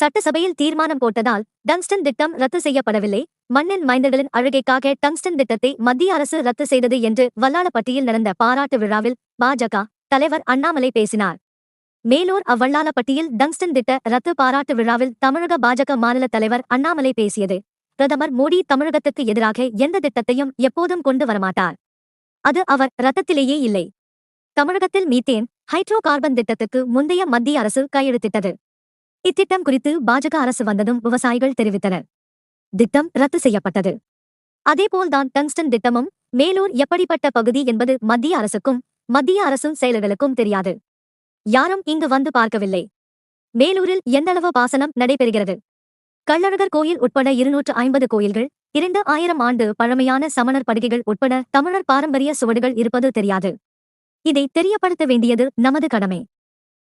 சட்டசபையில் தீர்மானம் போட்டதால் டங்ஸ்டன் திட்டம் ரத்து செய்யப்படவில்லை. மண்ணின் மைந்தர்களின் அழுகைக்காக டங்ஸ்டன் திட்டத்தை மத்திய அரசு ரத்து செய்தது என்று வல்லாளப்பட்டியில் நடந்த பாராட்டு விழாவில் பாஜக தலைவர் அண்ணாமலை பேசினார். மேலூர் அவ்வல்லாளப்பட்டியில் டங்ஸ்டன் திட்ட ரத்து பாராட்டு விழாவில் தமிழக பாஜக மாநில தலைவர் அண்ணாமலை பேசியது. பிரதமர் மோடி தமிழகத்துக்கு எதிராக எந்த திட்டத்தையும் எப்போதும் கொண்டு வரமாட்டார். அது அவர் ரத்தத்திலேயே இல்லை. தமிழகத்தில் மீத்தேன் ஹைட்ரோ கார்பன் திட்டத்துக்கு முந்தைய மத்திய அரசு கையெழுத்திட்டது. இத்திட்டம் குறித்து பாஜக அரசு வந்ததும் விவசாயிகள் தெரிவித்தனர். திட்டம் ரத்து செய்யப்பட்டது. அதேபோல்தான் டங்ஸ்டன் திட்டமும் மேலூர் எப்படிப்பட்ட பகுதி என்பது மத்திய அரசுக்கும் மத்திய அரசும் செயலர்களுக்கும் தெரியாது. யாரும் இங்கு வந்து பார்க்கவில்லை. மேலூரில் எந்தளவு பாசனம் நடைபெறுகிறது? கள்ளழகர் கோயில் உட்பட இருநூற்று ஐம்பது கோயில்கள் இரண்டு ஆயிரம் ஆண்டு பழமையான சமணர் படுகைகள் உட்பட தமிழர் பாரம்பரிய சுவடுகள் இருப்பது தெரியாது. இதை தெரியப்படுத்த வேண்டியது நமது கடமை.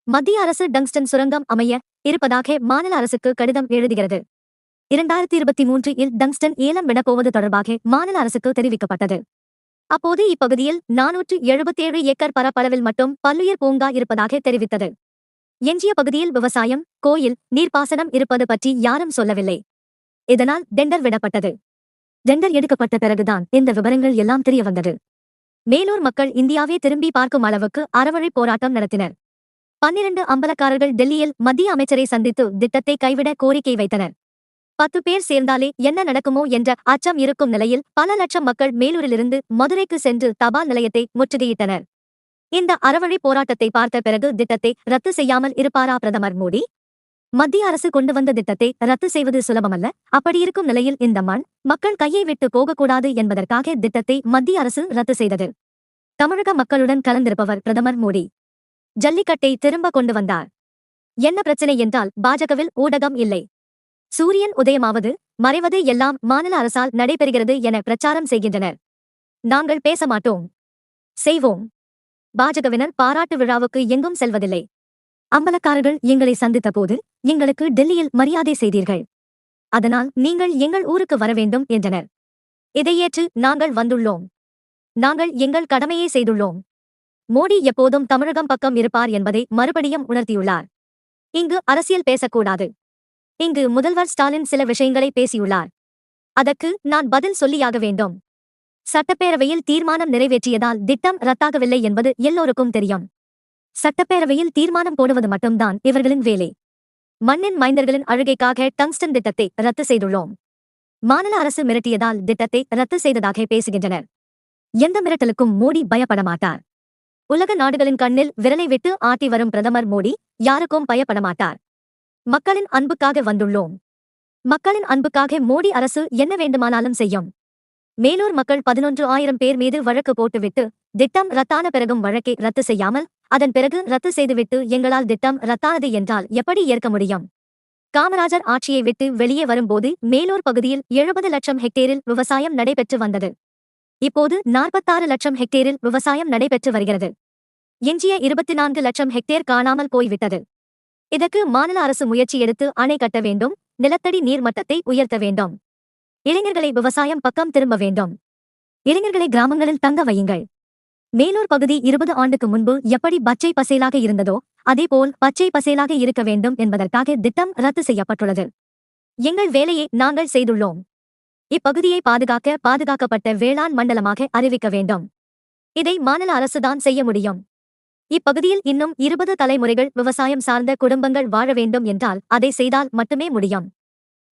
மத்திய அரசு டங்ஸ்டன் சுரங்கம் அமைய இருப்பதாக மாநில அரசுக்கு கடிதம் எழுதுகிறது. இரண்டாயிரத்தி இருபத்தி மூன்று இல் டங்ஸ்டன் ஏலம் விடப்போவது தொடர்பாக மாநில அரசுக்கு தெரிவிக்கப்பட்டது. அப்போது இப்பகுதியில் நானூற்று எழுபத்தேழு ஏக்கர் பரப்பளவில் மட்டும் பல்லுயிர் பூங்கா இருப்பதாக தெரிவித்தது. எஞ்சிய பகுதியில் விவசாயம் கோயில் நீர்ப்பாசனம் இருப்பது பற்றி யாரும் சொல்லவில்லை. இதனால் டெண்டர் விடப்பட்டது. டெண்டர் எடுக்கப்பட்ட பிறகுதான் இந்த விவரங்கள் எல்லாம் தெரிய வந்தது. மேலூர் மக்கள் இந்தியாவே திரும்பி பார்க்கும் அளவுக்கு அறவழி போராட்டம் நடத்தினர். பன்னிரண்டு அம்பலக்காரர்கள் டெல்லியில் மத்திய அமைச்சரை சந்தித்து திட்டத்தை கைவிட கோரிக்கை வைத்தனர். பத்து பேர் சேர்ந்தாலே என்ன நடக்குமோ என்ற அச்சம் இருக்கும் நிலையில் பல லட்சம் மக்கள் மேலூரிலிருந்து மதுரைக்கு சென்று தபால் நிலையத்தை முற்றுகையிட்டனர். இந்த அறவழி போராட்டத்தை பார்த்த பிறகு திட்டத்தை ரத்து செய்யாமல் இருப்பாரா பிரதமர் மோடி? மத்திய அரசு கொண்டு வந்த திட்டத்தை ரத்து செய்வது சுலபமல்ல. அப்படியிருக்கும் நிலையில் இந்த மண் மக்கள் கையை விட்டு போகக்கூடாது என்பதற்காக திட்டத்தை மத்திய அரசு ரத்து செய்தது. தமிழக மக்களுடன் கலந்திருப்பவர் பிரதமர் மோடி. ஜல்லிக்கட்டை திரும்ப கொண்டு வந்தார். என்ன பிரச்சனை என்றால் பாஜகவில் ஊடகம் இல்லை. சூரியன் உதயமாவது மறைவது எல்லாம் மாநில அரசால் நடைபெறுகிறது என பிரச்சாரம் செய்கின்றனர். நாங்கள் பேச மாட்டோம். செய்வோம். பாஜகவினர் பாராட்டு விழாவுக்கு எங்கும் செல்வதில்லை. அம்பலக்காரர்கள் எங்களை சந்தித்த போது எங்களுக்கு டெல்லியில் மரியாதை செய்தீர்கள். அதனால் நீங்கள் எங்கள் ஊருக்கு வர வேண்டும் என்றனர். இதையேற்று நாங்கள் வந்துள்ளோம். நாங்கள் எங்கள் கடமையை செய்துள்ளோம். மோடி எப்போதும் தமிழகம் பக்கம் இருப்பார் என்பதை மறுபடியும் உணர்த்தியுள்ளார். இங்கு அரசியல் பேசக்கூடாது. இங்கு முதல்வர் ஸ்டாலின் சில விஷயங்களை பேசியுள்ளார். அதற்கு நான் பதில் சொல்லியாக வேண்டும். சட்டப்பேரவையில் தீர்மானம் நிறைவேற்றியதால் திட்டம் ரத்தாகவில்லை என்பது எல்லோருக்கும் தெரியும். சட்டப்பேரவையில் தீர்மானம் போடுவது மட்டும்தான் இவர்களின் வேலை. மண்ணின் மைந்தர்களின் அழுகைக்காக டங்ஸ்டன் திட்டத்தை ரத்து செய்துள்ளோம். மாநில அரசு மிரட்டியதால் திட்டத்தை ரத்து செய்ததாக பேசுகின்றனர். எந்த மிரட்டலுக்கும் மோடி பயப்பட மாட்டார். உலக நாடுகளின் கண்ணில் விரலை விட்டு ஆட்டி வரும் பிரதமர் மோடி யாருக்கும் பயப்பட மாட்டார் மக்களின் அன்புக்காக வந்துள்ளோம். மக்களின் அன்புக்காக மோடி அரசு என்ன வேண்டுமானாலும் செய்யும். மேலூர் மக்கள் பதினொன்று ஆயிரம் பேர் மீது வழக்கு போட்டுவிட்டு திட்டம் ரத்தான பிறகும் வழக்கை ரத்து செய்யாமல் அதன் பிறகு ரத்து செய்துவிட்டு எங்களால் திட்டம் ரத்தானது என்றால் எப்படி ஏற்க முடியும்? காமராஜர் ஆட்சியை விட்டு வெளியே வரும்போது மேலூர் பகுதியில் எழுபது லட்சம் ஹெக்டேரில் விவசாயம் நடைபெற்று வந்தது. இப்போது நாற்பத்தாறு லட்சம் ஹெக்டேரில் விவசாயம் நடைபெற்று வருகிறது. எஞ்சிய இருபத்தி நான்கு லட்சம் ஹெக்டேர் காணாமல் போய்விட்டது. இதற்கு மாநில அரசு முயற்சி எடுத்து அணை கட்ட வேண்டும் நிலத்தடி நீர்மட்டத்தை உயர்த்த வேண்டும். இளைஞர்களை விவசாயம் பக்கம் திரும்ப வேண்டும். இளைஞர்களை கிராமங்களில் தங்க வையுங்கள். மேலூர் பகுதி இருபது ஆண்டுக்கு முன்பு எப்படி பச்சை பசேலாக இருந்ததோ அதேபோல் பச்சை பசேலாக இருக்க வேண்டும் என்பதற்காக திட்டம் ரத்து செய்யப்பட்டுள்ளது. எங்கள் வேலையை நாங்கள் செய்துள்ளோம். இப்பகுதியை பாதுகாக்க பாதுகாக்கப்பட்ட வேளாண் மண்டலமாக அறிவிக்க வேண்டும். இதை மாநில அரசுதான் செய்ய முடியும். இப்பகுதியில் இன்னும் இருபது தலைமுறைகள் விவசாயம் சார்ந்த குடும்பங்கள் வாழ வேண்டும் என்றால் அதை செய்தால் மட்டுமே முடியும்.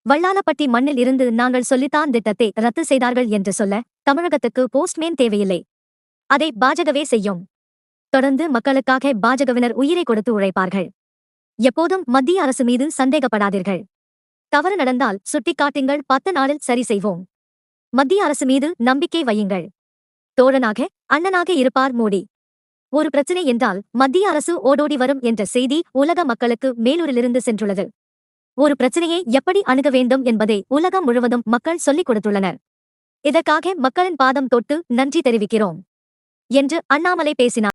வள்ளாலப்பட்டி மண்ணில் இருந்து நாங்கள் சொல்லித்தான் திட்டத்தை ரத்து செய்தார்கள் என்று சொல்ல தமிழகத்துக்கு போஸ்ட்மேன் தேவையில்லை. அதை பாஜகவே செய்யும். தொடர்ந்து மக்களுக்காக பாஜகவினர் உயிரை கொடுத்து உழைப்பார்கள். எப்போதும் மத்திய அரசு மீது சந்தேகப்படாதீர்கள். தவறு நடந்தால் சுட்டிக்காட்டுங்கள் பத்து நாளில் சரி செய்வோம். மத்திய அரசு மீது நம்பிக்கை வையுங்கள். தோழனாக அண்ணனாக இருப்பார் மோடி. ஒரு பிரச்சனை என்றால் மத்திய அரசு ஓடோடி வரும் என்ற செய்தி உலக மக்களுக்கு மேலூரிலிருந்து சென்றுள்ளது. ஒரு பிரச்சனையை எப்படி அணுக வேண்டும் என்பதை உலகம் முழுவதும் மக்கள் சொல்லிக் கொடுத்துள்ளனர். இதற்காக மக்களின் பாதம் தொட்டு நன்றி தெரிவிக்கிறோம். என்று அண்ணாமலை பேசினார்.